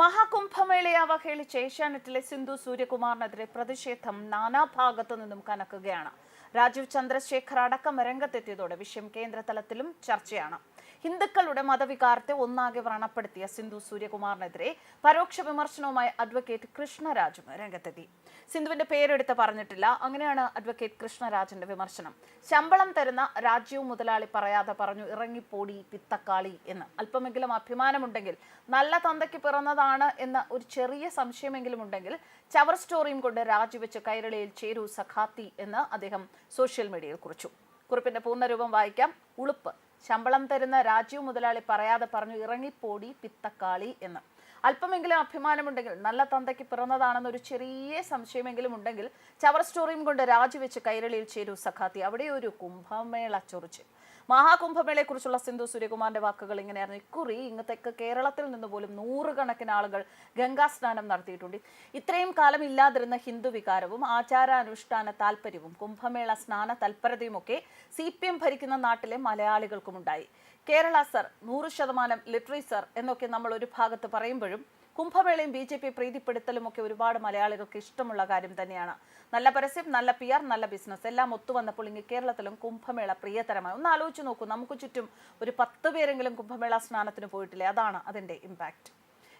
മഹാകുംഭമേളയെ അവഹേളിച്ച് ഏഷ്യാനെറ്റിലെ സിന്ധു സൂര്യകുമാറിനെതിരെ പ്രതിഷേധം നാനാഭാഗത്തു നിന്നും കനക്കുകയാണ്. രാജീവ് ചന്ദ്രശേഖർ അടക്കം രംഗത്തെത്തിയതോടെ വിഷയം കേന്ദ്രതലത്തിലും ചർച്ചയാണ്. ഹിന്ദുക്കളുടെ മതവികാരത്തെ ഒന്നാകെ വ്രണപ്പെടുത്തിയ സിന്ധു സൂര്യകുമാറിനെതിരെ പരോക്ഷ വിമർശനവുമായി അഡ്വക്കേറ്റ് കൃഷ്ണരാജും രംഗത്തെത്തി. സിന്ധുവിന്റെ പേരെടുത്ത് പറഞ്ഞിട്ടില്ല. അങ്ങനെയാണ് അഡ്വക്കേറ്റ് കൃഷ്ണരാജന്റെ വിമർശനം. ശമ്പളം തരുന്ന രാജ്യവും മുതലാളി പറയാതെ പറഞ്ഞു ഇറങ്ങിപ്പോടി പിത്തക്കാളി എന്ന്. അല്പമെങ്കിലും അഭിമാനമുണ്ടെങ്കിൽ നല്ല തന്തയ്ക്ക് പിറന്നതാണ് എന്ന ഒരു ചെറിയ സംശയമെങ്കിലും ഉണ്ടെങ്കിൽ ചവർ സ്റ്റോറിയും കൊണ്ട് രാജിവെച്ച് കൈരളിയിൽ ചേരൂ സഖാത്തി എന്ന് അദ്ദേഹം സോഷ്യൽ മീഡിയയിൽ കുറിച്ചു. കുറിപ്പിന്റെ പൂർണരൂപം വായിക്കാം. ഉളുപ്പ്. ശമ്പളം തരുന്ന രാജീവ് മുതലാളി പറയാതെ പറഞ്ഞു ഇറങ്ങിപ്പോടി പിത്തക്കാളി എന്ന്. അല്പമെങ്കിലും അഭിമാനമുണ്ടെങ്കിൽ നല്ല തന്തയ്ക്ക് പിറന്നതാണെന്ന് ഒരു ചെറിയ സംശയമെങ്കിലും ഉണ്ടെങ്കിൽ ചവർ സ്റ്റോറിയും കൊണ്ട് രാജിവെച്ച് കൈരളിയിൽ ചേരൂ സഖാത്തി. അവിടെ ഒരു കുംഭമേള ചൊറിച്ച് മഹാകുംഭമേളയെക്കുറിച്ചുള്ള സിന്ധു സൂര്യകുമാറിന്റെ വാക്കുകൾ ഇങ്ങനെയായിരുന്നു. ഇക്കുറി ഇങ്ങത്തേക്ക് കേരളത്തിൽ നിന്ന് പോലും നൂറുകണക്കിന് ആളുകൾ ഗംഗാ സ്നാനം നടത്തിയിട്ടുണ്ട്. ഇത്രയും കാലം ഇല്ലാതിരുന്ന ഹിന്ദു വികാരവും ആചാരാനുഷ്ഠാന താല്പര്യവും കുംഭമേള സ്നാന തൽപരതയുമൊക്കെ സി പി എം ഭരിക്കുന്ന നാട്ടിലെ മലയാളികൾക്കുമുണ്ടായി. കേരള സർ നൂറ് ശതമാനം ലിറ്ററി സർ എന്നൊക്കെ നമ്മൾ ഒരു ഭാഗത്ത് പറയുമ്പോഴും കുംഭമേളയും ബി ജെ പി പ്രീതിപ്പെടുത്തലും ഒക്കെ ഒരുപാട് മലയാളികൾക്ക് ഇഷ്ടമുള്ള കാര്യം തന്നെയാണ്. നല്ല പരസ്യം നല്ല പി ആർ നല്ല ബിസിനസ് എല്ലാം ഒത്തുവന്നപ്പോൾ ഇനി കേരളത്തിലും കുംഭമേള പ്രിയതരമായി. ഒന്ന് ആലോചിച്ച് നോക്കൂ നമുക്ക് ചുറ്റും ഒരു പത്ത് പേരെങ്കിലും കുംഭമേള സ്നാനത്തിന് പോയിട്ടില്ലേ? അതാണ് അതിന്റെ ഇമ്പാക്റ്റ്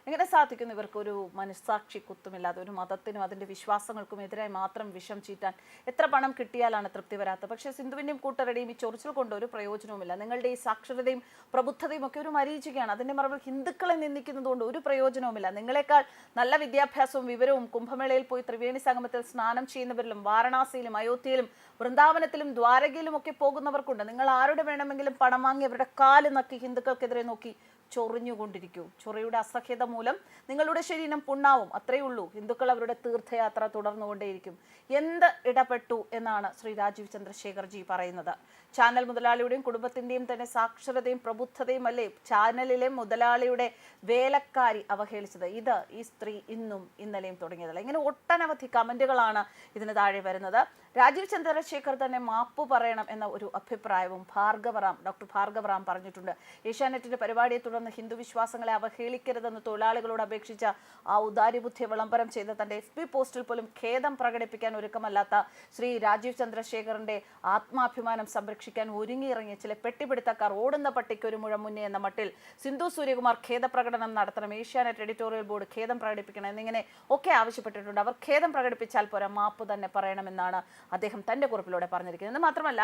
എങ്ങനെ സാധിക്കുന്നു ഇവർക്ക് ഒരു മനസ്സാക്ഷി കുത്തുമില്ലാതെ ഒരു മതത്തിനും അതിന്റെ വിശ്വാസങ്ങൾക്കും എതിരായി മാത്രം വിഷം ചീറ്റാൻ എത്ര പണം കിട്ടിയാലാണ് തൃപ്തി വരാത്തത്? പക്ഷേ സിന്ധുവിന്റെയും കൂട്ടരുടെയും ഈ ചൊറിച്ചിൽ കൊണ്ട് ഒരു പ്രയോജനവുമില്ല. നിങ്ങളുടെ ഈ സാക്ഷരതയും പ്രബുദ്ധതയും ഒക്കെ ഒരു മരീചികയാണ്. അതിന്റെ മറവിൽ ഹിന്ദുക്കളെ നിന്ദിക്കുന്നതുകൊണ്ട് ഒരു പ്രയോജനവുമില്ല. നിങ്ങളെക്കാൾ നല്ല വിദ്യാഭ്യാസവും വിവരവും കുംഭമേളയിൽ പോയി ത്രിവേണി സംഗമത്തിൽ സ്നാനം ചെയ്യുന്നവരിലും വാരണാസിയിലും അയോധ്യയിലും വൃന്ദാവനത്തിലും ദ്വാരകയിലും ഒക്കെ പോകുന്നവർക്കുണ്ട്. നിങ്ങൾ ആരുടെ വേണമെങ്കിലും പണം വാങ്ങി അവരുടെ കാൽ നക്കി ഹിന്ദുക്കൾക്കെതിരെ നോക്കി ചൊറിഞ്ഞുകൊണ്ടിരിക്കൂ. ചൊറിയുടെ അസഹ്യത മൂലം നിങ്ങളുടെ ശരീരം പുണ്ണാവും. അത്രയേ ഉള്ളൂ. ഹിന്ദുക്കൾ അവരുടെ തീർത്ഥയാത്ര തുടർന്നുകൊണ്ടേയിരിക്കും. എന്ത് ഇടപെട്ടു എന്നാണ് ശ്രീ രാജീവ് ചന്ദ്രശേഖർജി പറയുന്നത്. ചാനൽ മുതലാളിയുടെയും കുടുംബത്തിന്റെയും തന്നെ സാക്ഷരതയും പ്രബുദ്ധതയും അല്ലേ ചാനലിലെ മുതലാളിയുടെ വേലക്കാരി അവഹേളിച്ചത്? ഇത് ഈ സ്ത്രീ ഇന്നും ഇന്നലെയും തുടങ്ങിയതല്ല. ഇങ്ങനെ ഒട്ടനവധി കമന്റുകളാണ് ഇതിന് താഴെ വരുന്നത്. രാജീവ് ചന്ദ്രശേഖർ തന്നെ മാപ്പ് പറയണം എന്ന ഒരു അഭിപ്രായവും ഭാർഗവറാം ഡോക്ടർ ഭാർഗവറാം പറഞ്ഞിട്ടുണ്ട്. ഏഷ്യാനെറ്റിന്റെ പരിപാടിയെ തുടർന്ന് ഹിന്ദു വിശ്വാസങ്ങളെ അവഹേളിക്കരുതെന്ന് തൊഴിലാളികളോട് അപേക്ഷിച്ച ആ ഉദാരിബുദ്ധി വിളംബരം ചെയ്ത തന്റെ എഫ് പോസ്റ്റിൽ പോലും ഖേദം പ്രകടിപ്പിക്കാൻ ഒരുക്കമല്ലാത്ത ശ്രീ രാജീവ് ചന്ദ്രശേഖറിന്റെ ആത്മാഭിമാനം സംരക്ഷിക്കാൻ ഒരുങ്ങിയിറങ്ങിയ ചില പെട്ടിപിടുത്തക്കാർ ഓടുന്ന പട്ടിക്ക് ഒരു മുഴം മുന്നേ എന്ന മട്ടിൽ സിന്ധു സൂര്യകുമാർ ഖേദപ്രകടനം നടത്തണം ഏഷ്യാനെറ്റ് എഡിറ്റോറിയൽ ബോർഡ് ഖേദം പ്രകടിപ്പിക്കണം എന്നിങ്ങനെ ഒക്കെ ആവശ്യപ്പെട്ടിട്ടുണ്ട്. അവർ ഖേദം പ്രകടിപ്പിച്ചാൽ പോരാ മാപ്പ് തന്നെ പറയണമെന്നാണ് അദ്ദേഹം തന്റെ കുറിപ്പിലൂടെ പറഞ്ഞിരിക്കുന്നത് മാത്രമല്ല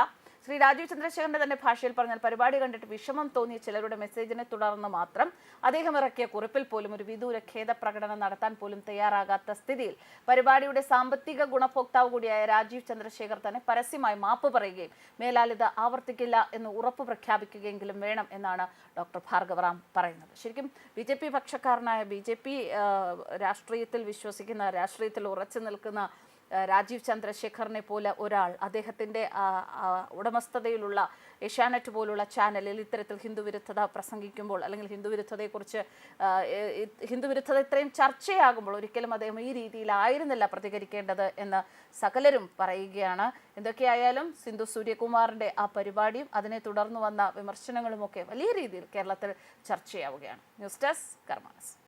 ശ്രീ രാജീവ് ചന്ദ്രശേഖരന്റെ തന്നെ ഭാഷയിൽ പറഞ്ഞാൽ പരിപാടി കണ്ടിട്ട് വിഷമം തോന്നിയ ചിലരുടെ മെസ്സേജിനെ തുടർന്ന് മാത്രം അദ്ദേഹം ഇറക്കിയ കുറിപ്പിൽ പോലും ഒരു വിദൂര ഖേദ പ്രകടനം നടത്താൻ പോലും തയ്യാറാകാത്ത സ്ഥിതിയിൽ പരിപാടിയുടെ സാമ്പത്തിക ഗുണഭോക്താവ് കൂടിയായ രാജീവ് ചന്ദ്രശേഖർ തന്നെ പരസ്യമായി മാപ്പ് പറയുകയും മേലാൽ ഇത് ആവർത്തിക്കില്ല എന്ന് ഉറപ്പ് പ്രഖ്യാപിക്കുകയെങ്കിലും വേണം എന്നാണ് ഡോക്ടർ ഭാർഗവറാം പറയുന്നത്. ശരിക്കും ബി ജെ പി പക്ഷക്കാരനായ ബി ജെ പി രാഷ്ട്രീയത്തിൽ വിശ്വസിക്കുന്ന രാഷ്ട്രീയത്തിൽ ഉറച്ചു നിൽക്കുന്ന രാജീവ് ചന്ദ്രശേഖറിനെ പോലെ ഒരാൾ അദ്ദേഹത്തിന്റെ ഉടമസ്ഥതയിലുള്ള ഏഷ്യാനെറ്റ് പോലുള്ള ചാനലിൽ ഇത്തരത്തിൽ ഹിന്ദുവിരുദ്ധത പ്രസംഗിക്കുമ്പോൾ അല്ലെങ്കിൽ ഹിന്ദുവിരുദ്ധതയെക്കുറിച്ച് ഹിന്ദുവിരുദ്ധത ഹിന്ദു വിരുദ്ധത ഇത്രയും ചർച്ചയാകുമ്പോൾ ഒരിക്കലും അദ്ദേഹം ഈ രീതിയിലായിരുന്നില്ല പ്രതികരിക്കേണ്ടത് എന്ന് സകലരും പറയുകയാണ്. എന്തൊക്കെയായാലും സിന്ധു സൂര്യകുമാറിന്റെ ആ പരിപാടിയും അതിനെ തുടർന്ന് വന്ന വിമർശനങ്ങളുമൊക്കെ വലിയ രീതിയിൽ കേരളത്തിൽ ചർച്ചയാവുകയാണ്. News desk കർമാനസ്.